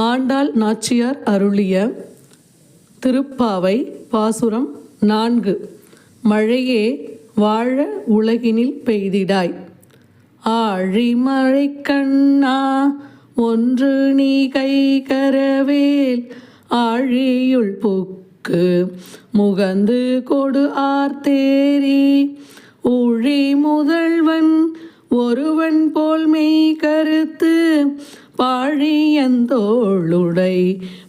ஆண்டாள் நாச்சியார் அருளிய திருப்பாவை பாசுரம் நான்கு. மழையே வாழ உலகினில் பெய்திடாய். ஆழிமழை கண்ணா ஒன்று நீ கை கரவேல். ஆழியுள் புக்கு முகந்து கொடு ஆர்த்தேரி ஊழி முதல்வன் ஒருவன் போல் மெய் கருத்து பாழியந்தோளுடை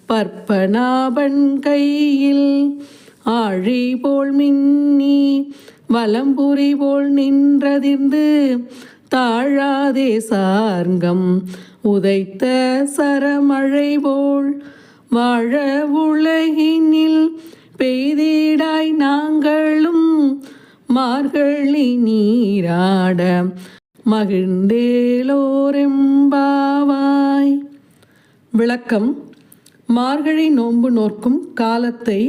பற்பனாபன் கையில் ஆழி போல் மின்னி வலம்புரி போல் நின்றதிர்ந்து தாழாதே சார்கம் உதைத்த சரமழை போல் வாழ உலகினில் பெய்திடாய் நாங்களும் மார்கழி நீராட மகிழ்ந்தேலோரெம்பா விளக்கம் மார்கழி நோன்பு நோர்க்கும் காலத்தை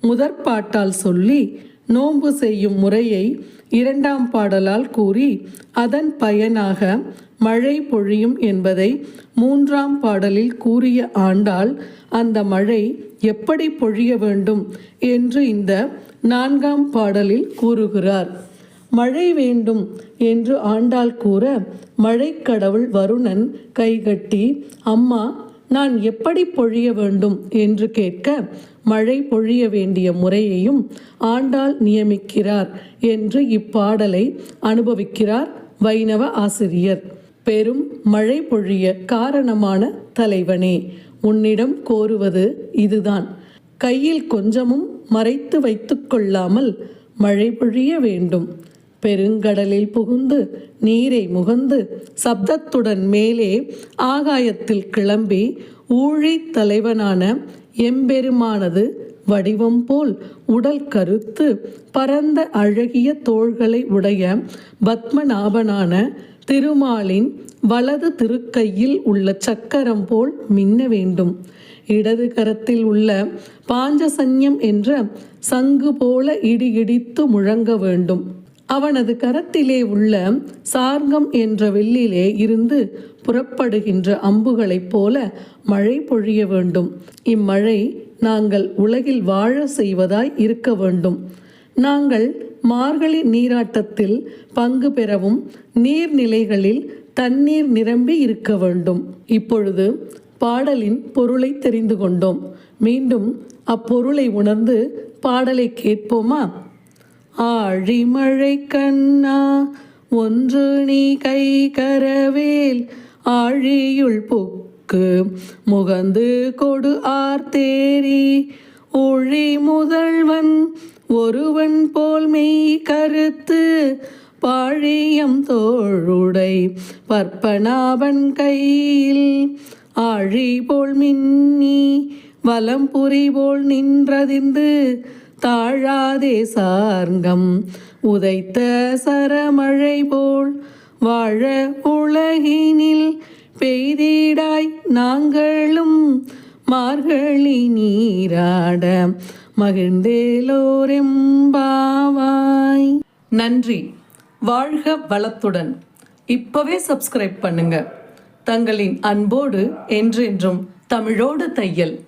முதற்பாட்டால் சொல்லி நோன்பு செய்யும் முறையை இரண்டாம் பாடலால் கூறி அதன் பயனாக மழை பொழியும் என்பதை மூன்றாம் பாடலில் கூறிய ஆண்டால் அந்த மழை எப்படி பொழிய வேண்டும் என்று இந்த நான்காம் பாடலில் கூறுகிறார். மழை வேண்டும் என்று ஆண்டாள் கூற மழைக்கடவுள் வருணன் கைகட்டி அம்மா நான் எப்படி பொழிய வேண்டும் என்று கேட்க மழை பொழிய வேண்டிய முறையையும் ஆண்டாள் நியமிக்கிறார் என்று இப்பாடலை அனுபவிக்கிறார் வைணவ ஆசிரியர். பெரும் மழை பொழிய காரணமான தலைவனே உன்னிடம் கோருவது இதுதான். கையில் கொஞ்சமும் மறைத்து வைத்துக்கொள்ளாமல் மழை பொழிய வேண்டும். பெருங்கடலில் புகுந்து நீரை முகந்து சப்தத்துடன் மேலே ஆகாயத்தில் கிளம்பி ஊழி தலைவனான எம்பெருமானது வடிவம் போல் உடல் கருத்து பரந்த அழகிய தோள்களை உடைய பத்மநாபனான திருமாலின் வலது திருக்கையில் உள்ள சக்கரம் போல் மின்ன வேண்டும். இடது கரத்தில் உள்ள பாஞ்சசன்யம் என்ற சங்கு போல இடி இடித்து முழங்க வேண்டும். அவனது கரத்திலே உள்ள சார்கம் என்ற வெள்ளிலே இருந்து புறப்படுகின்ற அம்புகளைப் போல மழை பொழிய வேண்டும். இம்மழை நாங்கள் உலகில் வாழ செய்வதாய் இருக்க வேண்டும். நாங்கள் மார்கழி நீராட்டத்தில் பங்கு பெறவும் நீர்நிலைகளில் தண்ணீர் நிரம்பி இருக்க வேண்டும். இப்பொழுது பாடலின் பொருளை தெரிந்து கொண்டோம். மீண்டும் அப்பொருளை உணர்ந்து பாடலை கேட்போமா? ஆழிமழை கண்ணா ஒன்று நீ கை கரவேல் ஆழியுள் புக்கு முகந்து கொடு ஆர்த்தேரி. ஒழி முதல்வன் ஒருவன் போல் மெய் கருத்து பாழியம் தோழுடை பற்பனாவன் கையில். ஆழி போல் மின்னி வலம்புரி போல் நின்றதிந்து தாழாதே சார்கம் உதைத்த சரமழை போல் வாழ உலகினில் பெய்திடாய் நாங்களும் மார்கழி நீராட மகிழ்ந்தேலோரெம்பாவாய். நன்றி. வாழ்க வளத்துடன். இப்பவே சப்ஸ்கிரைப் பண்ணுங்க. தங்களின் அன்போடு என்றென்றும் தமிழோடு தையல்.